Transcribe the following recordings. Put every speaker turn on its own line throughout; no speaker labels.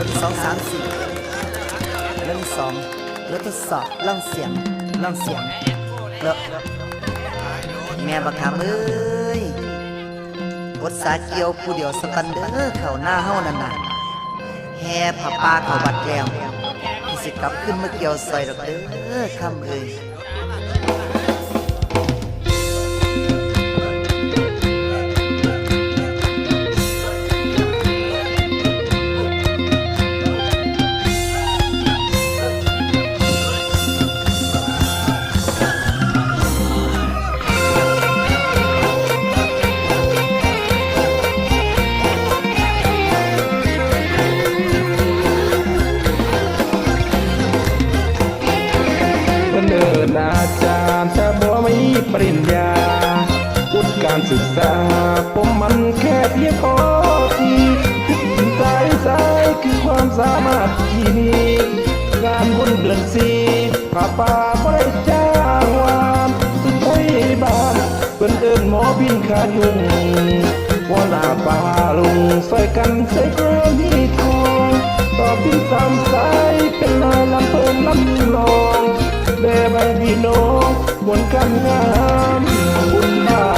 ามสี่เรื่องที่สองแล้วทดสอบล่องเสียงล่องเสียงแล้วแม่บักขามเอ้ยกดสาเกียวผู้เดียวสกันเด้อเข้าหน้าเฮ้านั่นน่ะแห่ผ้าป่าเขาวัดแล้วพี่สิกลับขึ้นมาเกี่ยวซอยดอกเด้อคำเอ้ย
การศึกษา ผมมันแค่เพียงพอที่สายสายคือความสามารถที่มีงานบนเดือนสี่ป้าป่าบ่ได้จ้างวานสุดท้ายบ้านเป็นเดินหมอบินขายุงหัวหน้าป่าลุงใส่กันใส่กระมีทองต่อบินสามสายเป็นนายลำเพิ่นลำลองแม่ใบพี่น้องบนกันงามบุญบ้า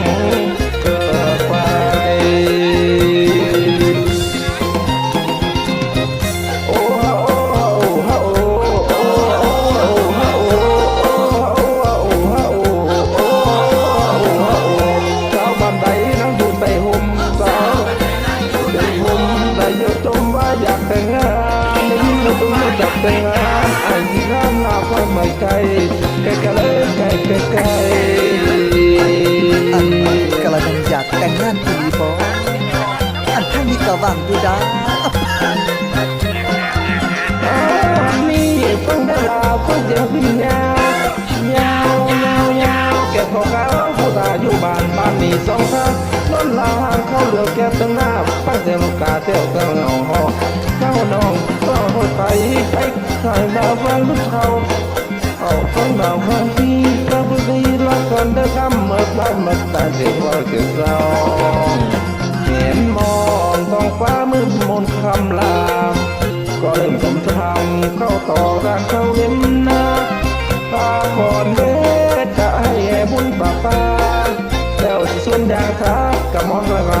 ยจมว่าอยากแต่งงานได้ยินแล้วต้องอยากแต่งงานไอ้ที่ข้ามหน้าความไม่ไกลไกลไกลไกลไกลไกล
อันกระดังอยากแต่งงานอีหลีบออันท่านมีกระวังอยู่ดา
นี่ฟังได้ลาฟังเสียงพิญญายาวยาวยาวแก่พอเขาผู้ตาอยู่บ้านบ้านนี้สองท่างล้นลางเข้าเหลือแก่ตั้งหน้า เสียงลูกาเตี้ยวตั้งหองหอเข้าน้องต้องหดไปไปถ่ายดาวฟังลูกเขาเอาฟังดาวฟังที่กระบุดีละกันเดินคำเมื่อบ้านมาตาเสียว่าเกิดเราเห็นมองท้องฟ้ามืดมนคำลา ก็เริ่มผมทำเข้าต่อการเข้าเล่นนาตาก่อนเด็ดจะให้บุญป่าป้าแล้วสิส่วนยางทักกับมอนลอ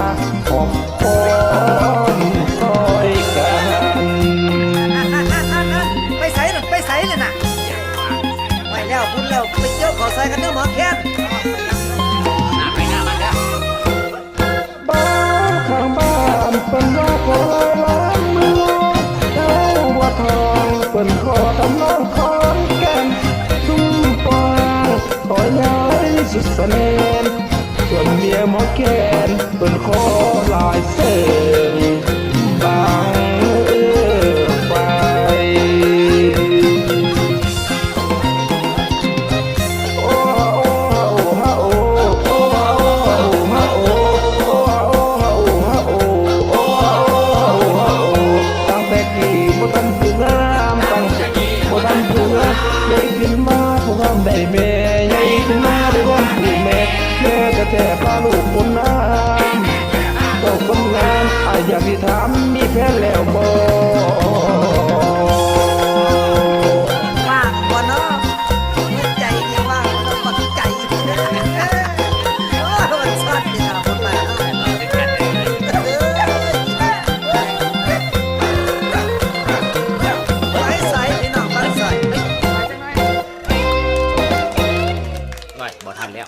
กี่ บ่ทันแล้ว